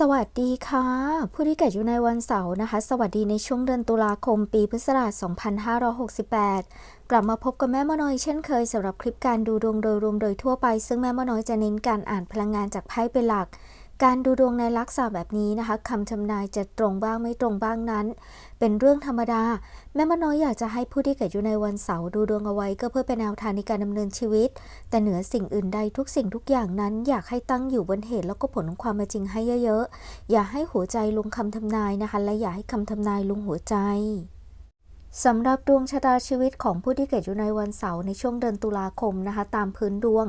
สวัสดีค่ะ ผู้ที่เกิดอยู่ในวันเสาร์นะคะ สวัสดีในช่วงเดือนตุลาคมปีพุทธศักราช 2568 กลับมาพบกับแม่มโน้อยเช่นเคยสำหรับคลิปการดูดวงโดยรวมโดยทั่วไป ซึ่งแม่มโน้อยจะเน้นการอ่านพลังงานจากไพ่เป็นหลัก การดูดวงในลักษณะแบบนี้นะคะคำทำนายจะตรงบ้างไม่ตรงบ้างนั้น เป็นเรื่องธรรมดา แม่มน้อยอยากจะให้ผู้ที่เกิดอยู่ในวันเสาร์ดูดวงเอาไว้ก็เพื่อเป็นแนวทางในการดำเนินชีวิต แต่เหนือสิ่งอื่นใดทุกสิ่งทุกอย่างนั้น อยากให้ตั้งอยู่บนเหตุแล้วก็ผลของความเป็นจริงให้เยอะๆ อย่าให้หัวใจลงคำทำนายนะคะ และอย่าให้คำทำนายลงหัวใจ สำหรับดวงชะตาชีวิตของผู้ที่เกิดอยู่ในวันเสาร์ในช่วงเดือนตุลาคมนะคะ ตามพื้นดวง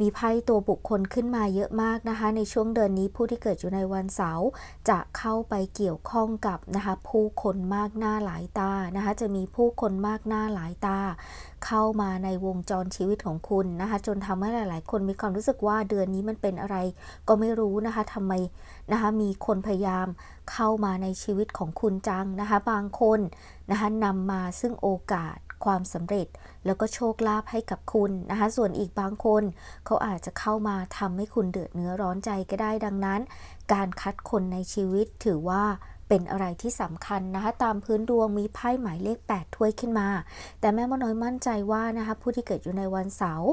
มีไพ่ตัวบุคคลขึ้นมาเยอะมากนะคะ ในช่วงเดือนนี้ผู้ที่เกิดอยู่ในวันเสาร์จะเข้าไปเกี่ยวข้องกับนะคะผู้คนมากหน้าหลายตานะคะ จะมีผู้คนมากหน้าหลายตา เข้ามาในวงจรชีวิตของคุณนะคะ จนทำให้หลาย ๆ คนมีความรู้สึกว่าเดือนนี้มันเป็นอะไร ก็ไม่รู้นะคะทำไม นะคะมีคนพยายามเข้ามาในชีวิตของคุณจังนะคะ บางคนนะคะนำมาซึ่งโอกาสความสำเร็จแล้วก็โชคลาภให้กับคุณนะคะ ส่วนอีกบางคนเขาอาจจะเข้ามาทำให้คุณเดือดเนื้อร้อนใจก็ได้ดังนั้น การคัดคนในชีวิตถือว่า เป็นอะไรที่สำคัญนะคะ ตามพื้นดวงมีไพ่หมายเลข 8 ถ้วยขึ้นมา แต่แม่มน้อยมั่นใจว่านะคะผู้ที่เกิดอยู่ในวันเสาร์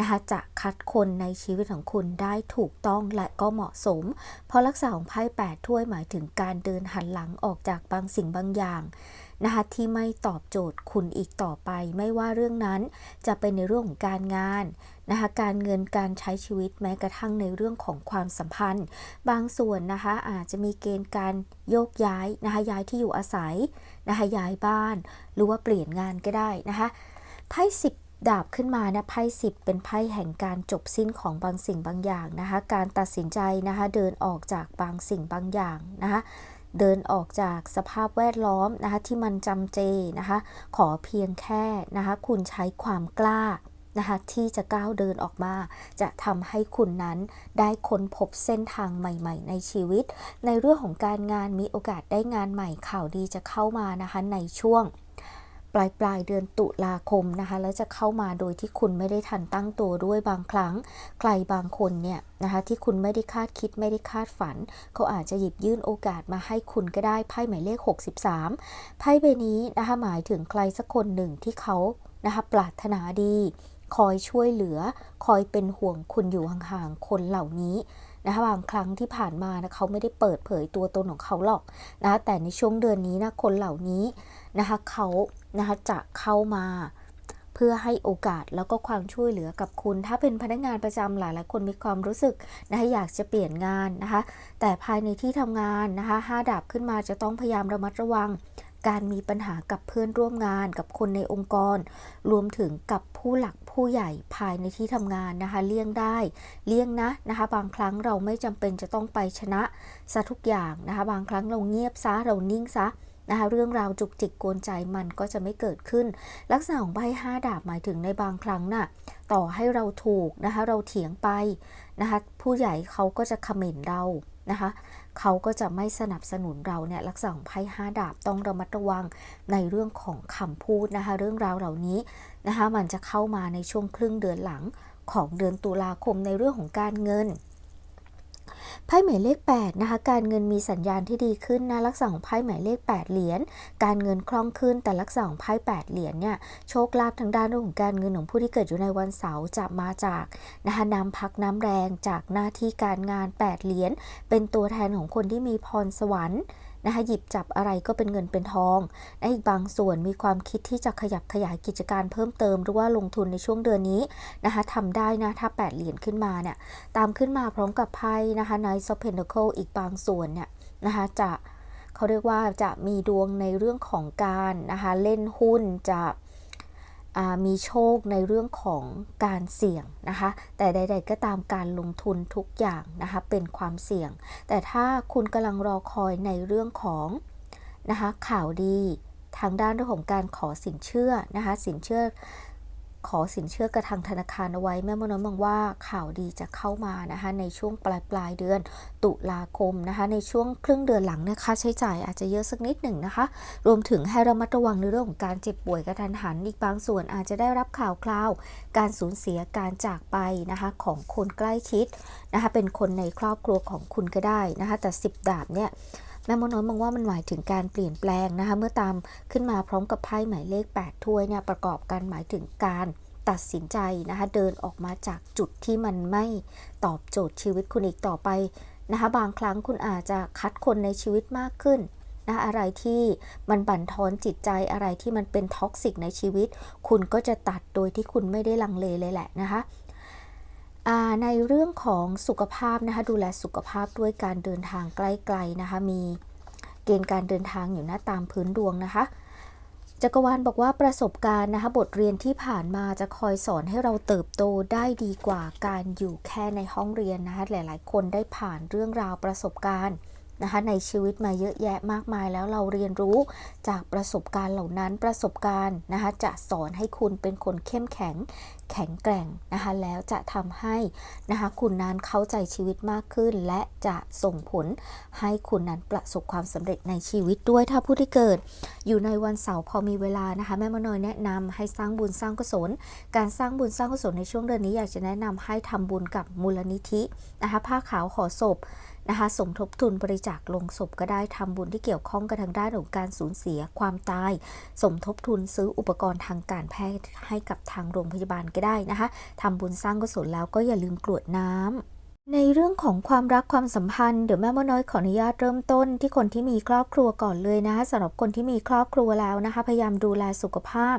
นะคะจะคัดคนในชีวิตของคุณได้ถูกต้องและก็เหมาะสม เพราะลักษณะของไพ่8ถ้วยหมายถึงการเดินหันหลังออกจากบางสิ่งบางอย่าง นะคะที่ไม่ตอบโจทย์คุณอีกต่อไป ไม่ว่าเรื่องนั้นจะเป็นในเรื่องของการงานนะคะการเงินการใช้ชีวิตแม้กระทั่งในเรื่องของความสัมพันธ์ บางส่วนนะคะอาจจะมีเกณฑ์การโยกย้ายนะคะย้ายที่อยู่อาศัยนะคะย้ายบ้าน หรือว่าเปลี่ยนงานก็ได้นะคะไพ่สิบดาบขึ้นมานะไพ่สิบเป็นไพ่แห่งการจบสิ้นของบางสิ่งบางอย่างนะคะการตัดสินใจนะคะเดินออกจากบางสิ่งบางอย่างนะคะ เดินออกจากสภาพแวดล้อมนะคะที่มันจำเจนะคะ ขอเพียงแค่นะคะคุณใช้ความกล้านะคะที่จะก้าวเดินออกมา จะทำให้คุณนั้นได้ค้นพบเส้นทางใหม่ ๆ ในชีวิต ในเรื่องของการงานมีโอกาสได้งานใหม่ข่าวดีจะเข้ามานะคะในช่วง ปลายปลายเดือนตุลาคมนะคะ แล้วจะเข้ามาโดยที่คุณไม่ได้ทันตั้งตัวด้วยบางครั้งใครบางคนเนี่ยนะคะที่คุณไม่ได้คาดคิดไม่ได้คาดฝัน เขาอาจจะหยิบยื่นโอกาสมาให้คุณก็ได้ไพ่หมายเลข 63 ไพ่ใบนี้นะคะหมายถึงใครสักคนหนึ่งที่เขานะคะปรารถนาดี คอยช่วยเหลือ คอยเป็นห่วงคุณอยู่ห่างๆคนเหล่านี้นะคะบางครั้งที่ผ่านมานะเขาไม่ได้เปิดเผยตัวตนของเขาหรอกนะคะแต่ในช่วงเดือนนี้นะคนเหล่านี้ นะคะเขานะคะจะเข้ามาเพื่อให้โอกาสแล้วก็ความช่วยเหลือกับคุณ ถ้าเป็นพนักงานประจำหลายๆคนมีความรู้สึกนะคะอยากจะเปลี่ยนงานนะคะ แต่ภายในที่ทำงานนะคะห้าดาบขึ้นมาจะต้องพยายามระมัดระวัง การมีปัญหากับเพื่อนร่วมงานกับคนในองค์กร รวมถึงกับผู้หลักผู้ใหญ่ภายในที่ทำงานนะคะ เลี่ยงได้ เลี่ยงนะนะคะ บางครั้งเราไม่จำเป็นจะต้องไปชนะซะทุกอย่างนะคะ บางครั้งเราเงียบซะเรานิ่งซะ นะคะเรื่องราวจุกจิกกวนใจมันก็จะไม่เกิดขึ้น ลักษณะของใบห้าดาบหมายถึงในบางครั้งน่ะต่อให้เราถูกนะคะเราเถียงไปนะคะผู้ใหญ่เขาก็จะคอมเมนต์เรานะคะเขาก็จะไม่สนับสนุนเราเนี่ยลักษณะของไพ่ห้าดาบต้องระมัดระวังในเรื่องของคำพูดนะคะเรื่องราวเหล่านี้นะคะมันจะเข้ามาในช่วงครึ่งเดือนหลังของเดือนตุลาคมในเรื่องของการเงิน ไพ่หมายเลข8นะคะการเงินมีสัญญาณที่ดีขึ้นนะลักษณะของไพ่หมายเลข 8 เหรียญการเงินคล่องขึ้นแต่ลักษณะของไพ่8เหรียญเนี่ยโชคลาภทางด้านเรื่องของการเงินของผู้ที่เกิดอยู่ในวันเสาร์จะมาจากนะคะน้ำพักน้ำแรงจากหน้าที่การงาน 8 เหรียญเป็นตัวแทนของคนที่มีพรสวรรค์ นะคะหยิบจับอะไรก็เป็นเงินเป็นทองและอีกบางส่วนมีความคิดที่จะขยับขยายกิจการเพิ่มเติมหรือว่าลงทุนในช่วงเดือนนี้นะคะทำได้นะถ้า 8 เหรียญขึ้นมาเนี่ยตามขึ้นมาพร้อมกับไพ่นะคะ Knight of Pentacles อีกบางส่วนเนี่ยนะคะจะเขาเรียกว่าจะมีดวงในเรื่องของการนะคะเล่นหุ้นจะ มีโชคในเรื่องของการเสี่ยงนะคะ แต่ใด ๆ ก็ตามการลงทุนทุกอย่างนะคะเป็นความเสี่ยง แต่ถ้าคุณกำลังรอคอยในเรื่องของนะคะข่าวดีทางด้านเรื่องของการขอสินเชื่อนะคะสินเชื่อ ขอสินเชื่อกับทางธนาคารเอาไว้ แม่มดน้อยมองว่าข่าวดีจะเข้ามานะคะในช่วงปลายปลายเดือนตุลาคมนะคะในช่วงครึ่งเดือนหลังนี่ยค่าใช้จ่ายอาจจะเยอะสักนิดหนึ่งนะคะ รวมถึงให้ระมัดระวังในเรื่องของการเจ็บป่วยกระทันหันอีกบางส่วนอาจจะได้รับข่าวคราว การสูญเสียการจากไปนะคะของคนใกล้ชิดนะคะเป็นคนในครอบครัวของคุณก็ได้นะคะแต่สิบดาบเนี่ย แม่มดน้อยมองว่ามันหมายถึงการเปลี่ยนแปลงนะคะเมื่อตามขึ้นมาพร้อมกับไพ่หมายเลข 8 ถ้วยเนี่ยประกอบกันหมายถึงการตัดสินใจนะคะเดินออกมาจากจุดที่มันไม่ตอบโจทย์ชีวิตคุณอีกต่อไปนะคะบางครั้งคุณอาจจะคัดคนในชีวิตมากขึ้นนะอะไรที่มันบั่นทอนจิตใจอะไรที่มันเป็นท็อกซิกในชีวิต คุณก็จะตัดโดยที่คุณไม่ได้ลังเลเลยแหละนะคะ ในเรื่องของสุขภาพนะคะดูแลสุขภาพด้วยการเดินทางใกล้ๆนะคะมีเกณฑ์การเดินทางอยู่หน้าตามพื้นดวงนะคะจักรวาลบอกว่าประสบการณ์นะคะบทเรียนที่ผ่านมาจะคอยสอนให้เราเติบโตได้ดีกว่าการอยู่แค่ในห้องเรียนนะคะหลาย ๆ คนได้ผ่านเรื่องราวประสบการณ์ นะคะในชีวิตมาเยอะแยะมากมายแล้วเราเรียนรู้จากประสบการณ์เหล่านั้นประสบการณ์นะคะจะสอนให้คุณเป็นคนเข้มแข็งแข็งแกร่งนะคะแล้วจะทำให้นะคะคุณนั้นเข้าใจชีวิตมากขึ้น และจะส่งผลให้คุณนั้นประสบความสำเร็จในชีวิตด้วยถ้าผู้ที่เกิด อยู่ในวันเสาร์พอมีเวลานะคะแม่มานอยแนะนำให้สร้างบุญสร้างกุศล การสร้างบุญสร้างกุศลในช่วงเดือนนี้อยากจะแนะนำให้ทำบุญกับมูลนิธินะคะผ้าขาวห่อศพนะคะสมทบทุนบริจาคลงศพก็ได้ทำบุญที่เกี่ยวข้องกับทางด้านของการสูญเสียความตาย สมทบทุนซื้ออุปกรณ์ทางการแพทย์ให้กับทางโรงพยาบาลก็ได้นะคะทำบุญสร้างกุศลแล้วก็อย่าลืมกรวดน้ำ ในเรื่องของความรักความสัมพันธ์เดี๋ยวแม่มดน้อยขออนุญาตเริ่มต้นที่คนที่มีครอบครัวก่อนเลยนะคะสำหรับคนที่มีครอบครัวแล้วนะคะ พยายามดูแลสุขภาพ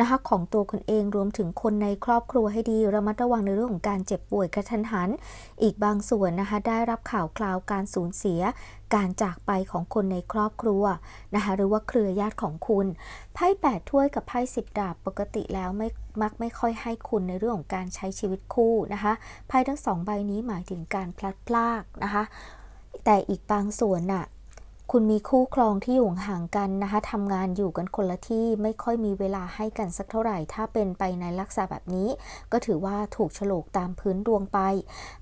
นะคะของตัวคุณเองรวมถึงคนในครอบครัวให้ดีระมัดระวังในเรื่องของการเจ็บป่วยกระทันหัน อีกบางส่วนนะคะได้รับข่าวคราวการสูญเสีย การจากไปของคนในครอบครัวนะคะหรือว่าเครือญาติของคุณไพ่แปดถ้วยกับไพ่สิบดาบปกติแล้วไม่มักไม่ค่อยให้คุณในเรื่องของการใช้ชีวิตคู่นะคะไพ่ทั้งสองใบนี้หมายถึงการพลัดพรากนะคะ แต่อีกบางส่วนน่ะ คุณมีคู่ครองที่อยู่ห่างกันนะคะทำงานอยู่กันคนละที่ไม่ค่อยมีเวลาให้กันสักเท่าไหร่ ถ้าเป็นไปในลักษณะแบบนี้ ก็ถือว่าถูกฉลกตามพื้นดวงไป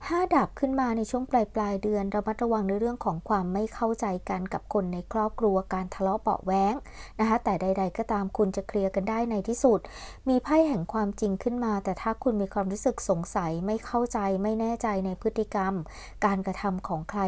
ห้าดาบขึ้นมาในช่วงปลายปลายเดือนระมัดระวังในเรื่องของความไม่เข้าใจกันกับคนในครอบครัวการทะเลาะเบาะแว้งนะคะแต่ใด ๆ ก็ตามคุณจะเคลียร์กันได้ในที่สุด มีไพ่แห่งความจริงขึ้นมา แต่ถ้าคุณมีความรู้สึกสงสัยไม่เข้าใจไม่แน่ใจในพฤติกรรม การกระทำของใคร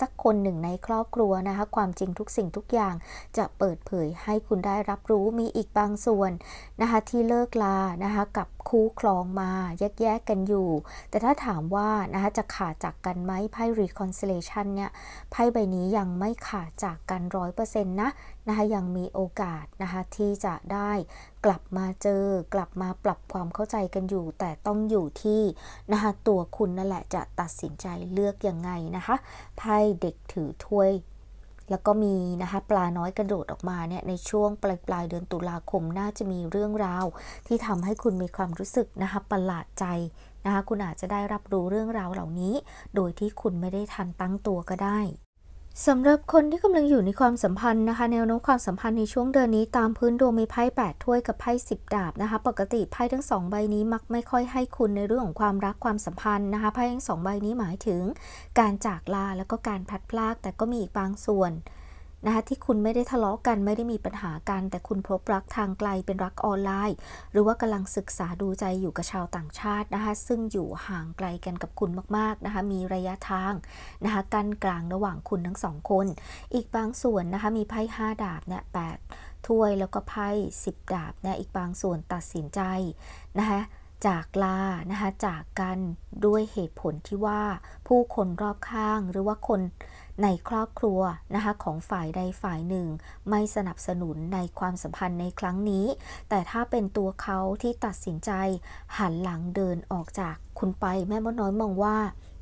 สักคนหนึ่งในครอบครัวนะคะ ความจริงทุกสิ่งทุกอย่างจะเปิดเผยให้คุณได้รับรู้มีอีกบางส่วนนะคะ ที่เลิกลานะคะ กับคู่ครองมาแยกแยกกันอยู่ แต่ถ้าถามว่านะคะจะขาดจากกันไหมไพ่ reconciliation เนี่ยไพ่ใบนี้ยังไม่ขาดจากกันร้อยเปอร์เซ็นต์นะนะคะยังมีโอกาสนะคะที่จะได้กลับมาเจอกลับมาปรับความเข้าใจกันอยู่ แต่ต้องอยู่ที่นะคะตัวคุณนั่นแหละจะตัดสินใจเลือกยังไงนะคะไพ่เด็กถือถ้วยแล้วก็มีนะคะปลาน้อยกระโดดออกมาเนี่ยในช่วงปลายปลายเดือนตุลาคมน่าจะมีเรื่องราว ที่ทำให้คุณมีความรู้สึกนะคะประหลาดใจนะคะคุณอาจจะได้รับรู้เรื่องราวเหล่านี้ โดยที่คุณไม่ได้ทันตั้งตัวก็ได้ สำหรับคนที่กำลังอยู่ในความสัมพันธ์นะคะ แนวโน้มความสัมพันธ์ในช่วงเดือนนี้ตามพื้นดวงมีไพ่แปดถ้วยกับไพ่สิบดาบนะคะ ปกติไพ่ทั้งสองใบนี้มักไม่ค่อยให้คุณในเรื่องของความรักความสัมพันธ์นะคะไพ่ทั้งสองใบนี้หมายถึง การจากลาแล้วก็การพัดพลากแต่ก็มีอีกบางส่วน นะคะที่คุณไม่ได้ทะเลาะกันไม่ได้มีปัญหากัน แต่คุณพบรักทางไกลเป็นรักออนไลน์ หรือว่ากำลังศึกษาดูใจอยู่กับชาวต่างชาตินะคะซึ่งอยู่ห่างไกลกันกับคุณมากๆนะคะมีระยะทางนะคะกั้นกลางระหว่างคุณทั้งสองคน อีกบางส่วนนะคะมีไพ่ห้าดาบเนี่ยแปดถ้วยแล้วก็ไพ่สิบดาบเนี่ยอีกบางส่วนตัดสินใจนะคะจากลานะคะจากกันด้วยเหตุผลที่ว่าผู้คนรอบข้างหรือว่าคน ในครอบครัวนะคะของฝ่ายใดฝ่ายหนึ่ง ไม่สนับสนุนในความสัมพันธ์ในครั้งนี้ แต่ถ้าเป็นตัวเขาที่ตัดสินใจ หันหลังเดินออกจากคุณไปแม่มดน้อยมองว่า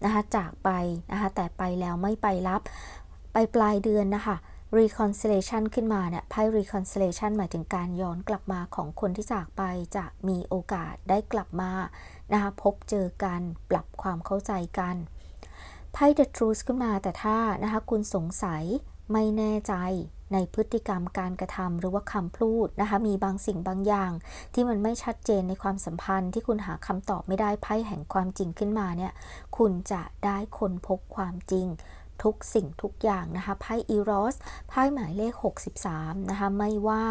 นะคะจากไปนะคะแต่ไปแล้วไม่ไปรับไปปลายเดือนนะคะ reconciliation ขึ้นมาเนี่ยไพ่ reconciliation หมายถึงการย้อนกลับมาของคนที่จากไปจะมีโอกาสได้กลับมานะคะพบเจอกัน ปรับความเข้าใจกัน ไพ่ The Truth ขึ้นมาแต่ถ้านะคะคุณสงสัยไม่แน่ใจในพฤติกรรมการกระทำหรือว่าคำพูดนะคะมีบางสิ่งบางอย่าง ที่มันไม่ชัดเจนในความสัมพันธ์ที่คุณหาคำตอบไม่ได้ไพ่แห่งความจริงขึ้นมาเนี่ยคุณจะได้ค้นพบความจริง ทุกสิ่งทุกอย่างนะคะไพ่อีรอสไพ่หมายเลข 63นะคะไม่ว่า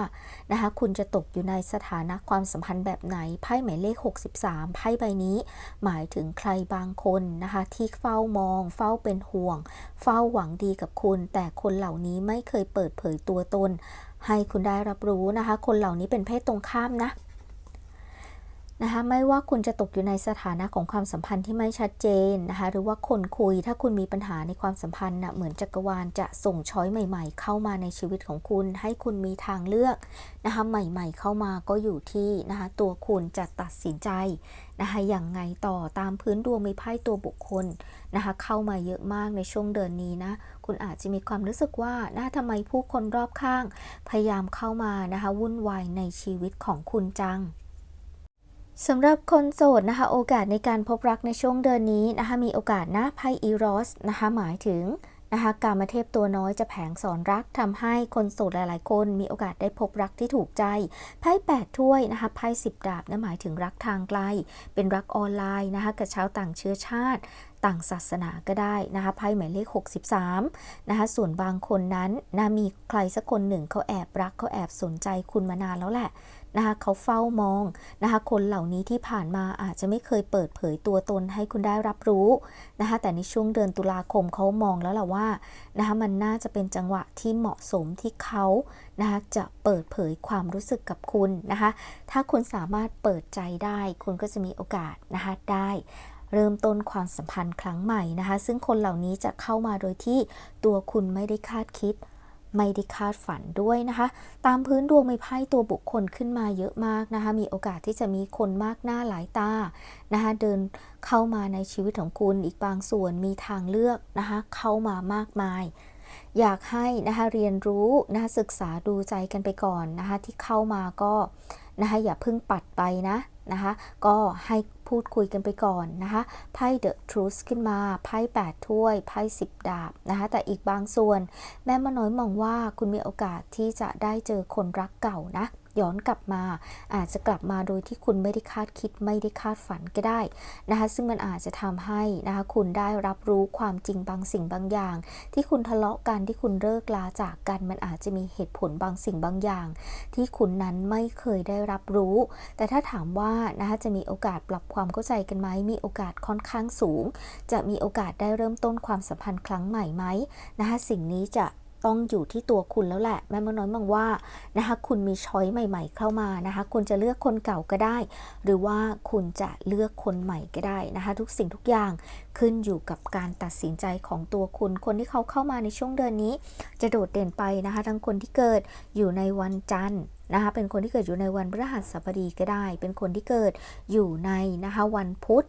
นะคะคุณจะตกอยู่ในสถานะความสัมพันธ์แบบไหนไพ่หมายเลข 63ไพ่ใบนี้หมายถึงใครบางคนนะคะที่เฝ้ามอง เฝ้าเป็นห่วง เฝ้าหวังดีกับคุณ แต่คนเหล่านี้ไม่เคยเปิดเผยตัวตน ให้คุณได้รับรู้นะคะ คนเหล่านี้เป็นเพศตรงข้ามนะ นะคะไม่ว่าคุณจะตกอยู่ในสถานะของความสัมพันธ์ที่ไม่ชัดเจนนะคะหรือว่าคนคุยถ้าคุณมีปัญหาในความสัมพันธ์นะเหมือนจักรวาลจะส่งช้อยใหม่ ๆ เข้ามาในชีวิตของคุณ ให้คุณมีทางเลือกนะคะใหม่ ๆ เข้ามาก็อยู่ที่นะคะตัวคุณจะตัดสินใจนะคะอย่างไงต่อตามพื้นดวงมีไพ่ตัวบุคคลนะคะเข้ามาเยอะมากในช่วงเดือนนี้นะคุณอาจจะมีความรู้สึกว่าน่าทำไมผู้คนรอบข้าง พยายามเข้ามานะคะวุ่นวายในชีวิตของคุณจัง สำหรับคนโสดนะคะ โอกาสในการพบรักในช่วงเดือนนี้นะคะ มีโอกาสนะไพ่อีรอสนะคะ หมายถึงนะคะการมาเทพตัวน้อยจะแผงสอนรักทำให้คนโสดหลาย ๆ คนมีโอกาสได้พบรักที่ถูกใจไพ่แปดถ้วยนะคะไพ่สิบดาบนะหมายถึงรักทางไกล เป็นรักออนไลน์นะคะกับชาวต่างเชื้อชาติต่างศาสนาก็ได้นะคะไพ่หมายเลข 63นะคะส่วนบางคนนั้นนะมีใครสักคนหนึ่งเขาแอบรักเขาแอบสนใจคุณมานานแล้วแหละ นะคะเขาเฝ้ามองนะคะคนเหล่านี้ที่ผ่านมาอาจจะไม่เคยเปิดเผยตัวตนให้คุณได้รับรู้นะคะแต่ในช่วงเดือนตุลาคมเขามองแล้วแหละว่านะคะมันน่าจะเป็นจังหวะที่เหมาะสมที่เขานะคะจะเปิดเผยความรู้สึกกับคุณนะคะถ้าคุณสามารถเปิดใจได้ คุณก็จะมีโอกาสนะคะได้เริ่มต้นความสัมพันธ์ครั้งใหม่นะคะ ซึ่งคนเหล่านี้จะเข้ามาโดยที่ตัวคุณไม่ได้คาดคิด ไม่ได้คาดฝันด้วยนะคะ ตามพื้นดวงมีไพ่ตัวบุคคลขึ้นมาเยอะมากนะคะ มีโอกาสที่จะมีคนมากหน้าหลายตานะคะเดินเข้ามาในชีวิตของคุณอีกบางส่วนมีทางเลือกนะคะเข้ามามากมายอยากให้นะคะเรียนรู้นะคะศึกษาดูใจกันไปก่อนนะคะที่เข้ามาก็นะคะอย่าเพิ่งปัดไปนะ นะคะ ก็ให้พูดคุยกันไปก่อนนะคะไพ่ The Truth ขึ้นมาไพ่8ถ้วยไพ่10 ดาบนะคะแต่อีกบางส่วน แม่มาน้อยมองว่าคุณมีโอกาสที่จะได้เจอคนรักเก่านะ ย้อนกลับมา อาจจะกลับมาโดยที่คุณไม่ได้คาดคิดไม่ได้คาดฝันก็ได้นะคะซึ่งมันอาจจะทำให้นะคะคุณได้รับรู้ความจริงบางสิ่งบางอย่าง ที่คุณทะเลาะกันที่คุณเลิกลาจากกันมันอาจจะมีเหตุผลบางสิ่งบางอย่าง ที่คุณนั้นไม่เคยได้รับรู้ แต่ถ้าถามว่านะคะจะมีโอกาสปรับความเข้าใจกันไหมมีโอกาสค่อนข้างสูง จะมีโอกาสได้เริ่มต้นความสัมพันธ์ครั้งใหม่ไหมนะคะสิ่งนี้จะ ต้องอยู่ที่ตัวคุณแล้วแหละ แม่มน้อยมองว่านะคะคุณมีช้อยใหม่ ๆ เข้ามานะคะ คุณจะเลือกคนเก่าก็ได้ หรือว่าคุณจะเลือกคนใหม่ก็ได้นะคะ ทุกสิ่งทุกอย่างขึ้นอยู่กับการตัดสินใจของตัวคุณ คนที่เขาเข้ามาในช่วงเดือนนี้ จะโดดเด่นไปนะคะ ทั้งคนที่เกิดอยู่ในวันจันทร์นะคะเป็นคนที่เกิดอยู่ในวันพฤหัสบดีก็ได้ เป็นคนที่เกิดอยู่ในนะคะวันพุธ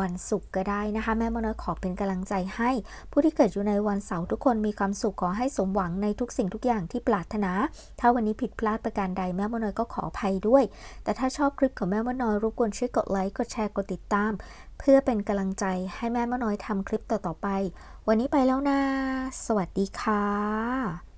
วันศุกร์ก็ได้นะคะ แม่มน้อยขอเป็นกำลังใจให้ ผู้ที่เกิดอยู่ในวันเสาร์ทุกคนมีความสุขขอให้สมหวังในทุกสิ่งทุกอย่างที่ปรารถนา ถ้าวันนี้ผิดพลาดประการใดแม่มน้อยก็ขออภัยด้วย แต่ถ้าชอบคลิปของแม่มน้อยรบกวนช่วยกดไลค์กดแชร์กดติดตาม เพื่อเป็นกำลังใจให้แม่มน้อยทำคลิปต่อๆไป วันนี้ไปแล้วนะสวัสดีค่ะ